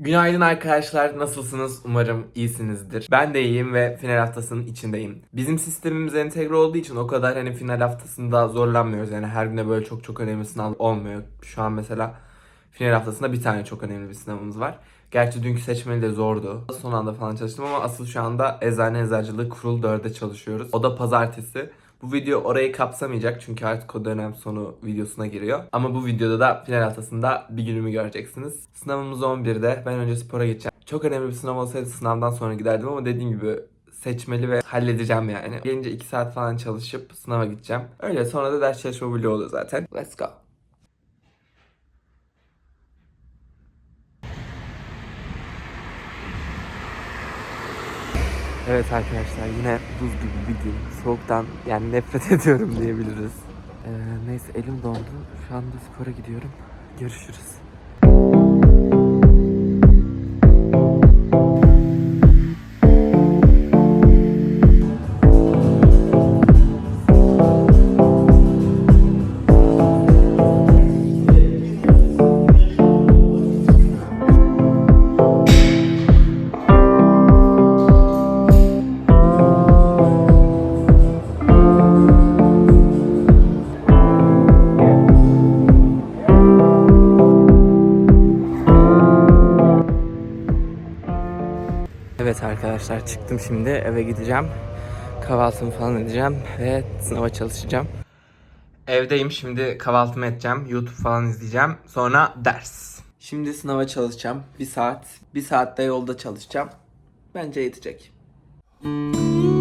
Günaydın arkadaşlar. Nasılsınız? Umarım iyisinizdir. Ben de iyiyim ve final haftasının içindeyim. Bizim sistemimiz entegre olduğu için o kadar hani final haftasında zorlanmıyoruz. Yani her güne böyle çok çok önemli sınav olmuyor. Şu an mesela final haftasında bir tane çok önemli bir sınavımız var. Gerçi dünkü seçmeli de zordu. Son anda falan çalıştım ama asıl şu anda eczane eczacılığı kurul 4'e çalışıyoruz. O da pazartesi. Bu video orayı kapsamayacak çünkü artık o dönem sonu videosuna giriyor. Ama bu videoda da final haftasında bir günümü göreceksiniz. Sınavımız 11'de. Ben önce spora gideceğim. Çok önemli bir sınav olsaydı sınavdan sonra giderdim ama dediğim gibi seçmeli ve halledeceğim yani. Gelince 2 saat falan çalışıp sınava gideceğim. Öyle sonra da ders çalışma vlogu olur zaten. Let's go. Evet arkadaşlar yine buz gibi bir gün. Soğuktan yani nefret ediyorum diyebiliriz. Ee, neyse elim dondu. Şu anda spora gidiyorum. Görüşürüz. Arkadaşlar çıktım şimdi eve gideceğim. Kahvaltımı falan edeceğim ve sınava çalışacağım. Evdeyim şimdi kahvaltımı edeceğim. YouTube falan izleyeceğim. Sonra ders. Şimdi sınava çalışacağım. Bir saat. Bir saatte yolda çalışacağım. Bence yetecek. Evet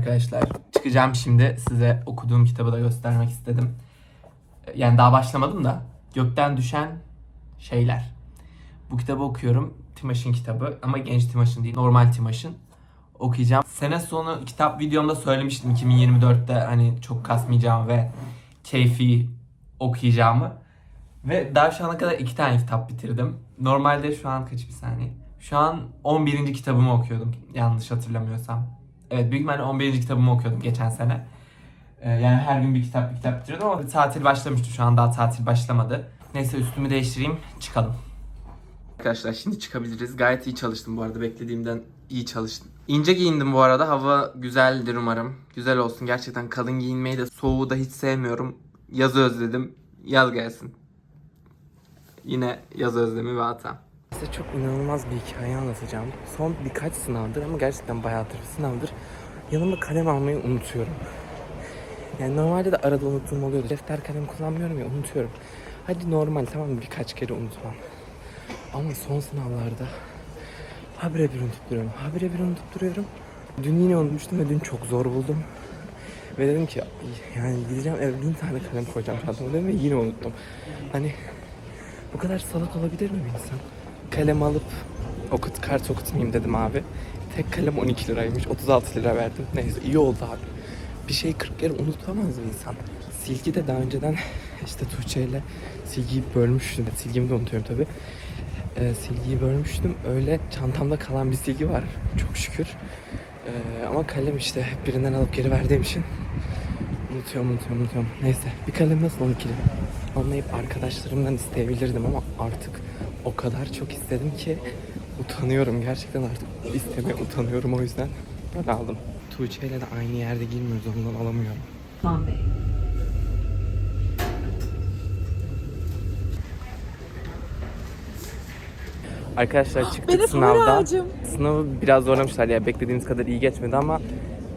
arkadaşlar çıkacağım şimdi size okuduğum kitabı da göstermek istedim. Yani daha başlamadım da Gökten Düşen Şeyler. Bu kitabı okuyorum. Timaş'ın kitabı ama genç Timaş'ın değil normal Timaş'ın okuyacağım. Sene sonu kitap videomda söylemiştim 2024'te hani çok kasmayacağım ve keyfi okuyacağımı. Ve daha şu ana kadar iki tane kitap bitirdim. Normalde şu an kaç bir saniye? Şu an 11. kitabımı okuyordum yanlış hatırlamıyorsam. Evet büyük ihtimalle 11. kitabımı okuyordum geçen sene. Ee, yani her gün bir kitap bir kitap bitiriyordum ama tatil başlamıştı şu an daha tatil başlamadı. Neyse üstümü değiştireyim çıkalım. Arkadaşlar şimdi çıkabiliriz. Gayet iyi çalıştım bu arada beklediğimden iyi çalıştım. İnce giyindim bu arada. Hava güzeldir umarım. Güzel olsun. Gerçekten kalın giyinmeyi de soğuğu da hiç sevmiyorum. Yazı özledim. Yaz gelsin. Yine yaz özlemi ve hata. Size çok inanılmaz bir hikaye anlatacağım. Son birkaç sınavdır ama gerçekten bayağıdır bir sınavdır. Yanıma kalem almayı unutuyorum. Yani normalde de arada unuttuğum oluyordu. Defter kalem kullanmıyorum ya unutuyorum. Hadi normal tamam birkaç kere unutmam. Ama son sınavlarda habire bir unutup duruyorum. Habire bir unutup duruyorum. Dün yine unutmuştum ve dün çok zor buldum. Ve dedim ki yani gideceğim eve bin tane kalem koyacağım çantama dedim ve yine unuttum. Hani bu kadar salak olabilir mi bir insan? Kalem alıp okut kart okutmayayım dedim abi. Tek kalem 12 liraymış. 36 lira verdim. Neyse iyi oldu abi. Bir şey 40 kere unutamaz bir insan. Silgi de daha önceden işte Tuğçe ile silgiyi bölmüştüm. Silgimi de unutuyorum tabi. Ee, silgiyi bölmüştüm. Öyle çantamda kalan bir silgi var. Çok şükür. Ee, ama kalem işte hep birinden alıp geri verdiğim için unutuyorum unutuyorum unutuyorum. Neyse bir kalem nasıl 12 lira? Almayıp arkadaşlarımdan isteyebilirdim ama artık o kadar çok istedim ki utanıyorum. Gerçekten artık istemeye utanıyorum o yüzden ben aldım. Tuğçe ile de aynı yerde girmiyoruz ondan alamıyorum. Osman Bey. Arkadaşlar çıktık Benim. Pomeracığım. Sınavı biraz zorlamışlar ya beklediğimiz kadar iyi geçmedi ama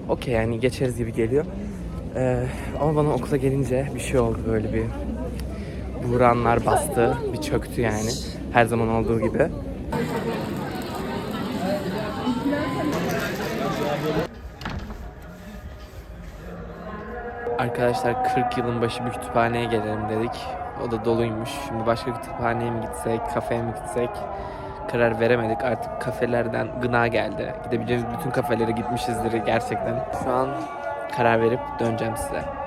okey yani geçeriz gibi geliyor. Ee, ama bana okula gelince bir şey oldu böyle bir buğranlar bastı, bir çöktü yani her zaman olduğu gibi. Arkadaşlar 40 yılın başı bir kütüphaneye gelelim dedik. O da doluymuş. Şimdi başka kütüphaneye mi gitsek, kafeye mi gitsek karar veremedik. Artık kafelerden gına geldi. Gidebileceğimiz bütün kafelere gitmişizdir gerçekten. Şu an karar verip döneceğim size.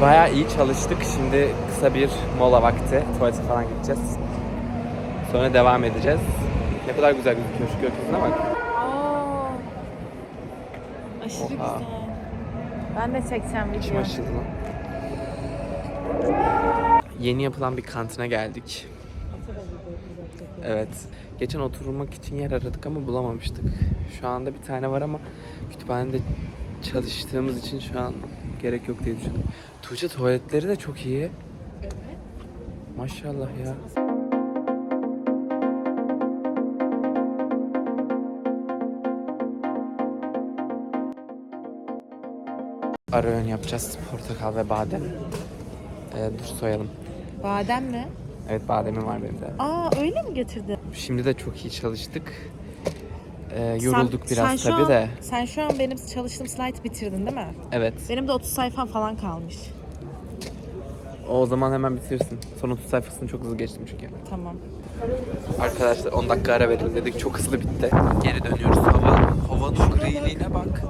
Bayağı iyi çalıştık. Şimdi kısa bir mola vakti. Tuvalete falan gideceğiz. Sonra devam edeceğiz. Ne kadar güzel gözüküyor şu gökyüzüne bak. Aa, aşırı Oha. güzel. Ben de çekeceğim İçim video. açıldı lan. Yeni yapılan bir kantine geldik. Evet. Geçen oturmak için yer aradık ama bulamamıştık. Şu anda bir tane var ama kütüphanede çalıştığımız için şu an gerek yok diye düşünüyorum. Tuğçe tuvaletleri de çok iyi. Evet. Maşallah ya. Ara öğün yapacağız. Portakal ve badem. Ee, dur soyalım. Badem mi? Evet bademim var benim de. Aa öyle mi getirdin? Şimdi de çok iyi çalıştık. Ee, yorulduk Sen- biraz sen tabii an- de. Sen şu an benim çalıştığım slide bitirdin değil mi? Evet. Benim de 30 sayfam falan kalmış. O zaman hemen bitirsin. Son 30 sayfasını çok hızlı geçtim çünkü. Tamam. Arkadaşlar 10 dakika ara verin dedik. Çok hızlı bitti. Geri dönüyoruz. Hava, havanın griliğine bak.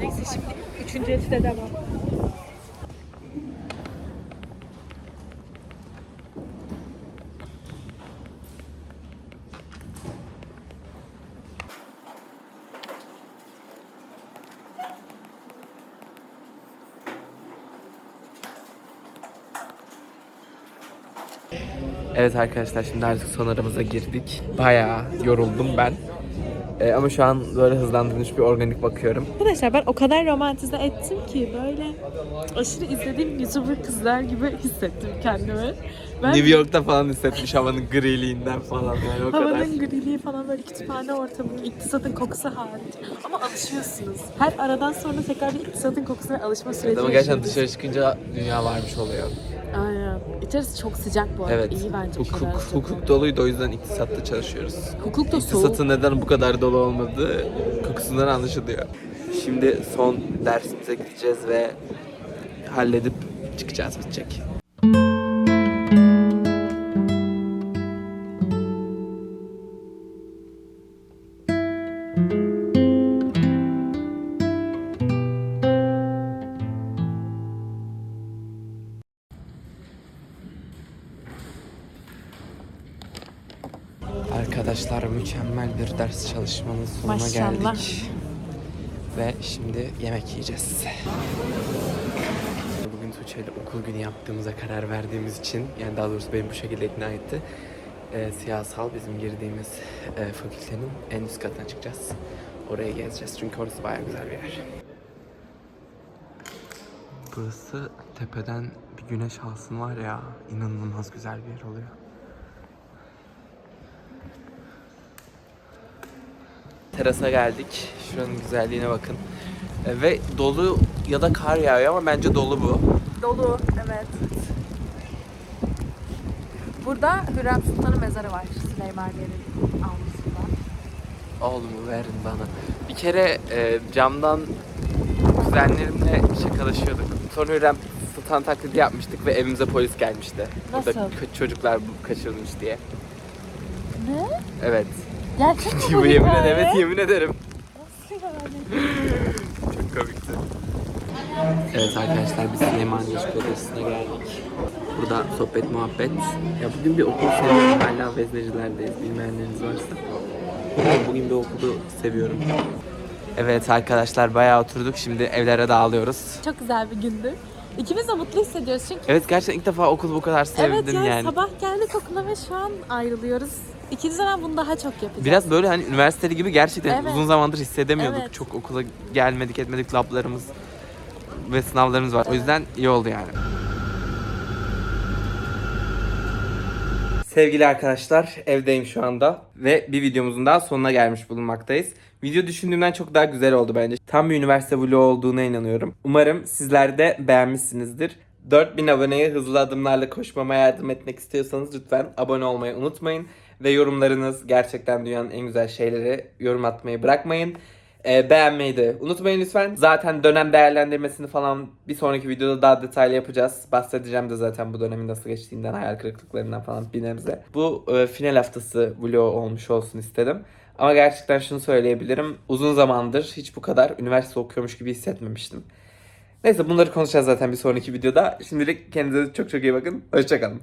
Neyse şimdi üçüncü etüde devam. Evet arkadaşlar şimdi artık son aramıza girdik. Bayağı yoruldum ben. Ee, ama şu an böyle hızlandırılmış bir organik bakıyorum. Arkadaşlar ben o kadar romantize ettim ki böyle aşırı izlediğim YouTuber kızlar gibi hissettim kendimi. Ben New York'ta falan hissetmiş havanın griliğinden falan yani o kadar. Havanın griliği falan böyle kütüphane ortamının iktisatın kokusu hariç. Ama alışıyorsunuz. Her aradan sonra tekrar bir iktisatın kokusuna alışma süreci Ama gerçekten yaşıyoruz. dışarı çıkınca dünya varmış oluyor. Aynen. İçerisi çok sıcak bu arada. Evet. İyi bence hukuk, hukuk doluydu o yüzden iktisatta çalışıyoruz. Hukuk da soğuk. İktisatın neden bu kadar dolu olmadığı kokusundan anlaşılıyor. Şimdi son dersimize gideceğiz ve halledip çıkacağız bitecek. Arkadaşlar mükemmel bir ders çalışmanın sonuna Maşallah. geldik. Ve şimdi yemek yiyeceğiz. Bugün Tuğçe ile okul günü yaptığımıza karar verdiğimiz için, yani daha doğrusu beni bu şekilde ikna etti. Ee, siyasal bizim girdiğimiz e, fakültenin en üst katına çıkacağız. Oraya gezeceğiz çünkü orası bayağı güzel bir yer. Burası tepeden bir güneş alsın var ya, inanılmaz güzel bir yer oluyor. Terasa geldik. Şuranın güzelliğine bakın. E, Ve dolu ya da kar yağıyor ama bence dolu bu. Dolu, evet. Burada Hürrem Sultan'ın mezarı var. Süleyman Demirel'in avlusunda. Oğlum verin bana. Bir kere e, camdan kuzenlerimle şakalaşıyorduk. Sonra Hürrem Sultan taklidi yapmıştık ve evimize polis gelmişti. Burada Nasıl? kö- çocuklar kaçırılmış diye. Ne? Evet. Gerçek mi bu yemin ederim, evet yemin ederim. Çok komikti. Evet arkadaşlar biz Süleymaniye Çikolatası'na geldik. Burada sohbet muhabbet. Ya bugün bir okul seviyorum. Hala veznecilerdeyiz bilmeyenleriniz varsa. Bugün bir okulu seviyorum. Evet arkadaşlar bayağı oturduk. Şimdi evlere dağılıyoruz. Çok güzel bir gündü. İkimiz de mutlu hissediyoruz çünkü Evet gerçekten ilk defa okulu bu kadar sevdim Evet yani, yani. sabah geldik okula ve şu an ayrılıyoruz. İkinci dönem bunu daha çok yapacağız. Biraz böyle hani üniversiteli gibi gerçekten Evet. uzun zamandır hissedemiyorduk. Evet. Çok okula gelmedik etmedik lablarımız ve sınavlarımız var. O yüzden iyi oldu yani. Sevgili arkadaşlar evdeyim şu anda ve bir videomuzun daha sonuna gelmiş bulunmaktayız. Video düşündüğümden çok daha güzel oldu bence. Tam bir üniversite vlogu olduğuna inanıyorum. Umarım sizler de beğenmişsinizdir. 4000 aboneye hızlı adımlarla koşmama yardım etmek istiyorsanız lütfen abone olmayı unutmayın. Ve yorumlarınız gerçekten dünyanın en güzel şeyleri yorum atmayı bırakmayın. Ee, beğenmeyi de unutmayın lütfen. Zaten dönem değerlendirmesini falan bir sonraki videoda daha detaylı yapacağız. Bahsedeceğim de zaten bu dönemin nasıl geçtiğinden, hayal kırıklıklarından falan bir nebze. Bu e, final haftası vlog olmuş olsun istedim. Ama gerçekten şunu söyleyebilirim. Uzun zamandır hiç bu kadar üniversite okuyormuş gibi hissetmemiştim. Neyse bunları konuşacağız zaten bir sonraki videoda. Şimdilik kendinize çok çok iyi bakın. Hoşçakalın.